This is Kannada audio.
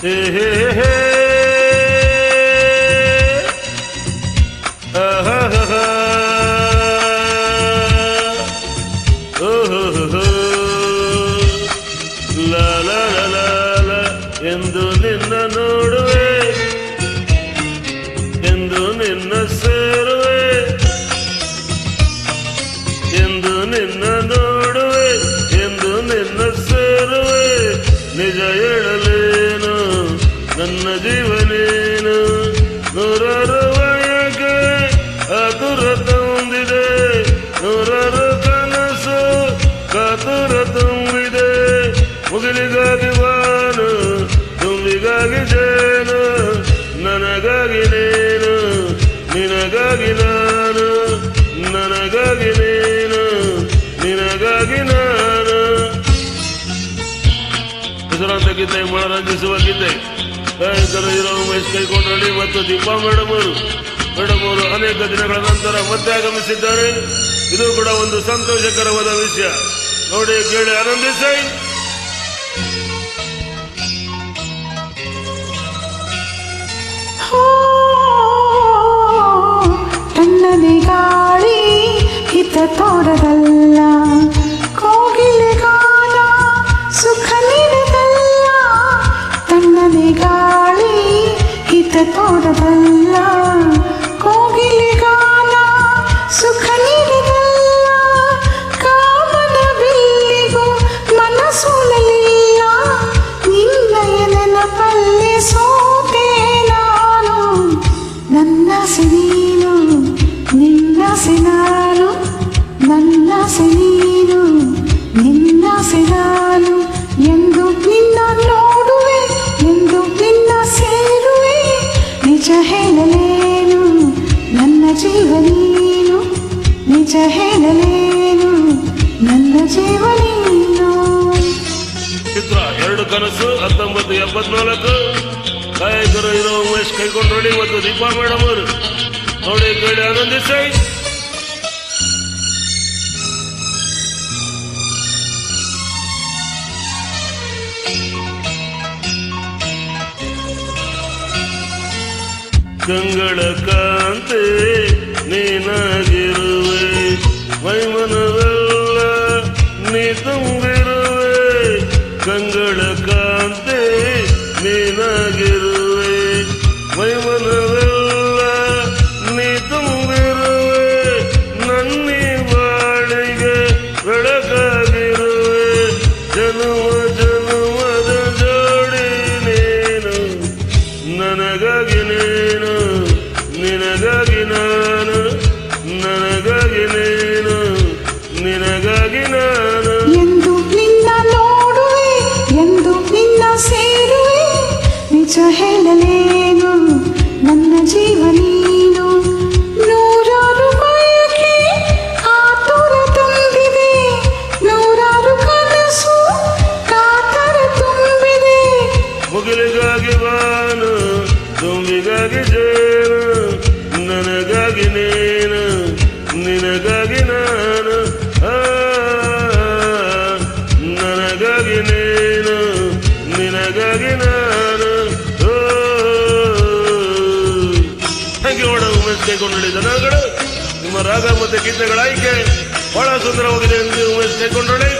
ಎಂದು ನಿನ್ನ ನೋಡುವೆ ಎಂದು ನಿನ್ನ ಸೇರುವೆ ಎಂದು ನಿನ್ನ ನನ್ನ ಜೀವನೇನು? ನೂರಾರು ವಯಕ್ಕೆ ಅತುರ ತಂದಿದೆ ನೂರಾರು ಕನಸು ಕಾತುರ ತುಂಬಿದೆ. ಮುಗಿಲಿಗಾಗಿ ಬಾನು ತುಂಬಿಗಾಗಿ ಜೇನು, ನನಗಾಗಿ ನೀನು, ನಿನಗಾಗಿ ನಾನು, ನನಗಾಗಿ ನೀನು, ನಿನಗಾಗಿ ನಾನು. ಹೆಸರಾಂತ ಗೀತೆ ಮನರಂಜಿಸುವ ಗೀತೆ. ಗಾಯಕರು ಇರೋ ಉಮೇಶ್ ಕೈಕೊಂಡಳ್ಳಿ ಮತ್ತು ದೀಪಾ ಮೇಡಮ್ ಅವರು ಅನೇಕ ದಿನಗಳ ನಂತರ ಮತ್ತೆ ಆಗಮಿಸಿದ್ದಾರೆ. ಇದು ಕೂಡ ಒಂದು ಸಂತೋಷಕರವಾದ ವಿಷಯ. ನೋಡಿ, ಕೇಳಿ ಆನಂದಿಸಿ ಗಾಳಿ, ಹಿತ ತೋರದಲ್ಲ. ಜೀವ ನಿಜ ನನ್ನ ಚಿತ್ರ ಎರಡು ಕನಸು, ಹತ್ತೊಂಬತ್ತು ಎಪ್ಪತ್ನಾಲ್ಕು. ಗಾಯಕರು ಇರೋ ಉಮೇಶ್ ಮತ್ತು ದೀಪಾ ಮೇಡಮ್ ಅವರು. ನೋಡಿ, ಕೇಳಿ, ಆನಂದಿಸಿ. ಕಂಗಳ ಕಾಂತೆ. ನೀನಾಗಿರುವೆ ವೈಮನವೆಲ್ಲ ನೀ ತುಂಬಿರುವೆ ಕಂಗಳ ಕಾಂತೆ ನೀನಾಗಿರುವೆ ವೈಮನವೆಲ್ಲ ನೀ ತುಂಬಿರುವೆ ನನ್ನಿ ಬಾಳಿಗೆ ಬೆಳಕಾಗಿರುವೆ ಜನುಮ ಜನುಮದ ಜೋಡಿ ನೀನು, ನನಗಾಗಿ ನೀನು, ನಿನಗಾಗಿ ನಾನು ಎಂದು ನಿನ್ನ ನೋಡುವೆ ಎಂದು ನಿನ್ನ ಸೇರುವೆ ನಿಜ ಹೇಳಲೇನು? ನಿನಗಾಗಿ ನಾನು ನನಗಾಗಿ ನೀನು ನಿನಗಾಗಿ ನಾನು ಯು ಮೇಡಮ್ ಉಮೇಶ್ ಕೈಗೊಂಡಿ ಜನಗಳು ನಿಮ್ಮ ರಾಗ ಮತ್ತು ಗೀತೆಗಳ ಆಯ್ಕೆ ಬಹಳ ಸುಂದರವಾಗಿದೆ ಎಂದು ಉಮೇಶ್ ಕೈಗೊಂಡೊಳ್ಳಿ